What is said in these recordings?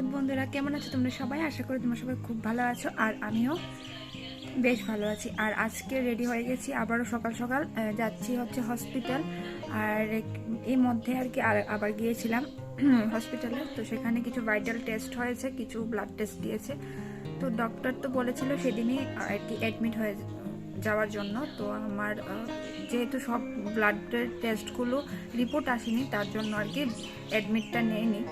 সুপ্রভাত বন্ধুরা। কেমন আছো তোমরা সবাই? আশা করি তোমরা সবাই খুব ভালো আছো আর আমিও বেশ ভালো আছি। আর আজকে রেডি হয়ে গেছি, আবারও সকাল সকাল যাচ্ছি হচ্ছে হসপিটাল আর এই মধ্যে আর কি আবার গিয়েছিলাম হসপিটালে তো সেখানে কিছু ভাইটাল টেস্ট হয়েছে, কিছু ব্লাড টেস্ট দিয়েছে। তো ডক্টর তো বলেছিল সেদিনই আর কি অ্যাডমিট হয়ে যাওয়ার জন্য। তো আমার যেহেতু সব ব্লাডের টেস্টগুলো রিপোর্ট আসেনি, তার জন্য আর কি অ্যাডমিটটা নেয়নি।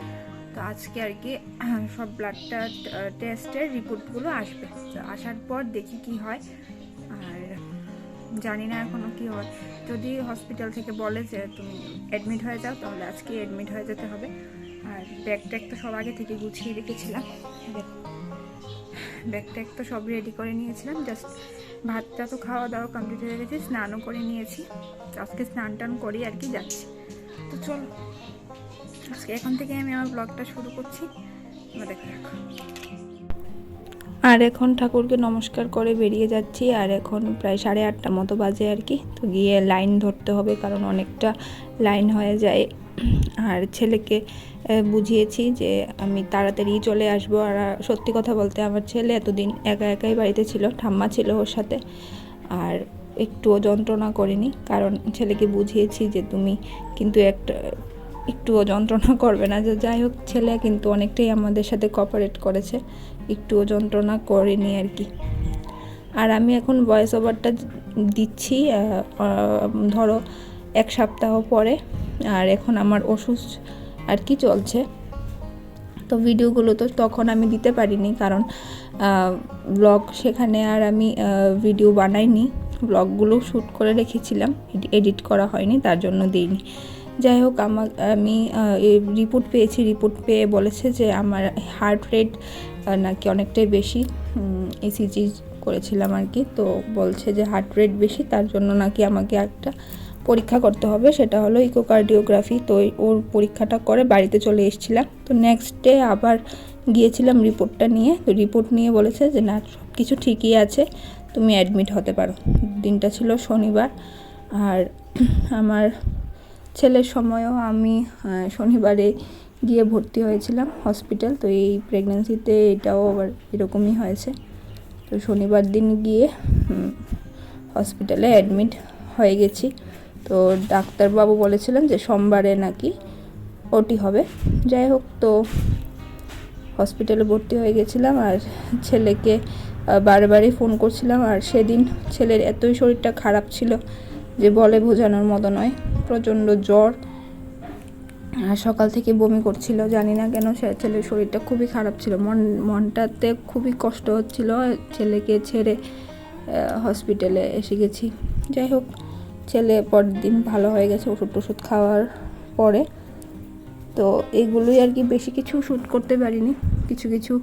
তো আজকে আর কি, সব ব্লাডটা টেস্টের রিপোর্টগুলো আসবে। তো আসার পর দেখি কি হয়। আর জানি না এখনও কি হয়। যদি হসপিটাল থেকে বলে যে তুমি অ্যাডমিট হয়ে যাও, তাহলে আজকে অ্যাডমিট হয়ে যেতে হবে। আর ব্যাগ ট্যাগ তো সব আগে থেকে গুছিয়ে রেখেছিলাম। ব্যাগ ট্যাগ তো সব রেডি করে নিয়েছিলাম। জাস্ট ভাতটা তো খাওয়া দাওয়া কমপ্লিট হয়ে গেছে, স্নানও করে নিয়েছি। আজকে স্নান টান করি আর কি যাচ্ছি। তো চল। আজকে এখন থেকে আমি আমার ব্লগটা শুরু করছি। আর এখন ঠাকুরকে নমস্কার করে বেরিয়ে যাচ্ছি, আর এখন প্রায় সাড়ে আটটা মতো বাজে আর কি। তো গিয়ে লাইন ধরতে হবে, কারণ অনেকটা লাইন হয়ে যায়। আর ছেলেকে বুঝিয়েছি যে আমি তাড়াতাড়ি চলে আসব। আর সত্যি কথা বলতে আমার ছেলে এতদিন একা একাই বাড়িতে ছিল, ঠাম্মা ছিল ওর সাথে। আর একটুও যন্ত্রণা করিনি, কারণ ছেলেকে বুঝিয়েছি যে তুমি কিন্তু একটা একটুও যন্ত্রণা করবে না। যে যাই হোক, ছেলে কিন্তু অনেকটাই আমাদের সাথে কপারেট করেছে। একটুও যন্ত্রণা করেনি আর কি। আর আমি এখন ভয়েস ওভারটা দিচ্ছি ধরো এক সপ্তাহ পরে। আর এখন আমার ওষুধ আর কি চলছে। তো ভিডিওগুলো তো তখন আমি দিতে পারিনি কারণ ব্লগ সেখানে আর আমি ভিডিও বানাইনি। ব্লগগুলো শ্যুট করে রেখেছিলাম এডিট করা হয়নি, তার জন্য দিইনি। যাই হোক, আমার, আমি রিপোর্ট পেয়েছি। রিপোর্ট পেয়ে বলেছে যে আমার হার্ট রেট নাকি অনেকটাই বেশি। এসিজি করেছিলাম আর কি তো বলছে যে হার্ট রেট বেশি, তার জন্য নাকি আমাকে একটা পরীক্ষা করতে হবে। সেটা হলো ইকোকার্ডিওগ্রাফি তো ওর পরীক্ষাটা করে বাড়িতে চলে এসেছিলাম। তো নেক্সট ডে আবার গিয়েছিলাম রিপোর্টটা নিয়ে। তো রিপোর্ট নিয়ে বলেছে যে, না সব কিছু ঠিকই আছে। তুমি অ্যাডমিট হতে পারো। দিনটা ছিল শনিবার। আর আমার ছেলের সময়ও আমি শনিবারে গিয়ে ভর্তি হয়েছিলাম হসপিটাল তো এই প্রেগনেন্সিতে এটাও আবার এরকমই হয়েছে। তো শনিবার দিন গিয়ে হসপিটালে অ্যাডমিট হয়ে গেছি। তো ডাক্তারবাবু বলেছিলেন যে সোমবারে নাকি ওটি হবে। যাই হোক তো হসপিটালে ভর্তি হয়ে গেছিলাম আর ছেলেকে আহ, বারবারই ফোন করছিলাম। আর সেদিন ছেলের এতই শরীরটা খারাপ ছিল যে বলে বোঝানোর মতো নয়। প্রচণ্ড জ্বর। আর সকাল থেকে বমি করছিল, জানি না কেন সে ছেলের শরীরটা খুবই খারাপ ছিল। মন, মনটাতে খুবই কষ্ট হচ্ছিল, ছেলেকে ছেড়ে হসপিটালে এসে গেছি। যাই হোক, ছেলে পরের দিন ভালো হয়ে গেছে ওষুধ টষুধ খাওয়ার পরে। তো এগুলোই আর কি বেশি কিছু শ্যুট করতে পারিনি। কিছু কিছু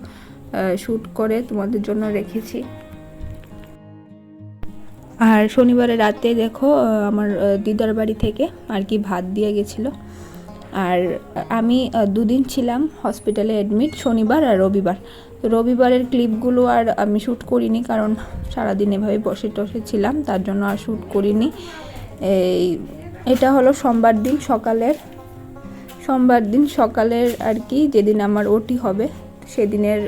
শ্যুট করে তোমাদের জন্য রেখেছি। আর শনিবারে রাতে দেখো আমার দিদার বাড়ি থেকে আর কি ভাত দিয়ে গেছিল। আর আমি দুদিন ছিলাম হসপিটালে অ্যাডমিট শনিবার আর রবিবার। রবিবারের ক্লিপগুলো আর আমি শ্যুট করিনি কারণ সারাদিন এভাবে বসে টসে ছিলাম, তার জন্য আর শ্যুট করিনি। এই, এটা হলো সোমবার দিন সকালের, সোমবার দিন সকালের আর কি যেদিন আমার ওটি হবে, সেদিনের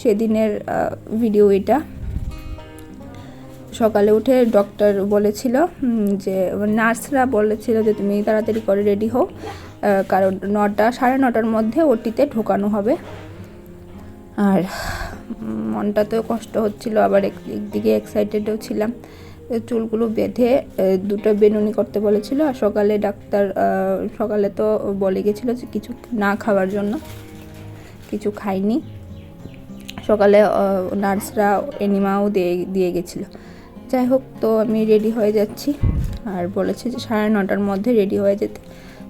সেদিনের ভিডিও এটা। সকালে উঠে ডক্টর বলেছিল যে নার্সরা বলেছিল যে তুমি তাড়াতাড়ি করে রেডি হও কারণ নটা, সাড়ে নটার মধ্যে ওটিতে ঢোকানো হবে। আর মনটা তো কষ্ট হচ্ছিল, আবার একদিকে এক্সাইটেডও ছিলাম। চুলগুলো বেঁধে দুটো বেনুনি করতে বলেছিল, আর সকালে ডাক্তার সকালে তো বলে গেছিল যে কিছু না খাওয়ার জন্য, কিছু খাইনি। সকালে নার্সরা এনিমাও দিয়ে দিয়ে গেছিল। যাই হোক তো আমি রেডি হয়ে যাচ্ছি। আর বলেছে যে সাড়ে নটার মধ্যে রেডি হয়ে যেতে।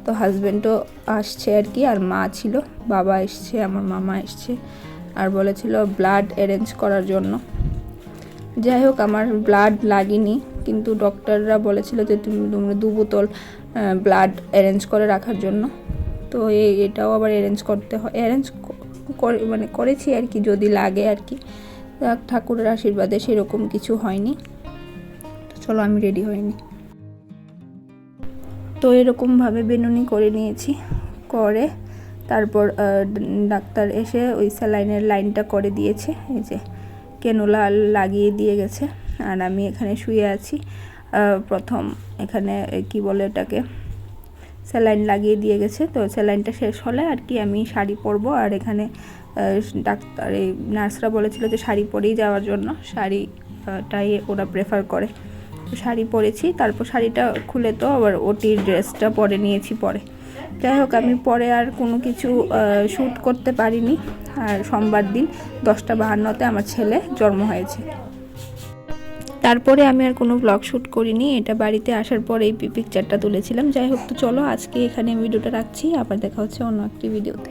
তো হাজব্যান্ডও আসছে আর কি, আর মা ছিল, বাবা এসছে, আমার মামা এসছে। আর বলেছিল ব্লাড অ্যারেঞ্জ করার জন্য। যাই হোক আমার ব্লাড লাগেনি, কিন্তু ডক্টররা বলেছিল যে তুমি তোমরা দু বোতল ব্লাড অ্যারেঞ্জ করে রাখার জন্য। তো এই এটাও আবার অ্যারেঞ্জ করতে হয় অ্যারেঞ্জ মানে করেছি আর কি, যদি লাগে আর কি। ঠাকুরের আশীর্বাদে সেরকম কিছু হয়নি। তো চলো আমি রেডি হইনি। তো এরকমভাবে বেনুনি করে নিয়েছি, করে তারপর ডাক্তার এসে ওই স্যালাইনের লাইনটা করে দিয়েছে, এই যে কেনুলা লাগিয়ে দিয়ে গেছে, আর আমি এখানে শুয়ে আছি। প্রথম এখানে কি বলে এটাকে স্যালাইন লাগিয়ে দিয়ে গেছে, তো স্যালাইনটা শেষ হলে আর কি আমি শাড়ি পরবো, আর এখানে ডাক্তার, এই নার্সরা বলেছিল যে শাড়ি পরেই যাওয়ার জন্য, শাড়িটাই ওরা প্রেফার করে। শাড়ি পরেছি, তারপর শাড়িটা খুলে তো আবার ওটির ড্রেসটা পরে নিয়েছি পরে। যাই হোক, আমি পরে আর কোনো কিছু শ্যুট করতে পারিনি। আর সোমবার দিন দশটা বাহান্নতে আমার ছেলে জন্ম হয়েছে। তারপরে আমি আর কোনো ব্লগ শ্যুট করিনি। এটা বাড়িতে আসার পর এই পিকচারটা তুলেছিলাম। যাই হোক, তো চলো আজকে এখানে ভিডিওটা রাখছি। আবার দেখা হচ্ছে অন্য একটি ভিডিওতে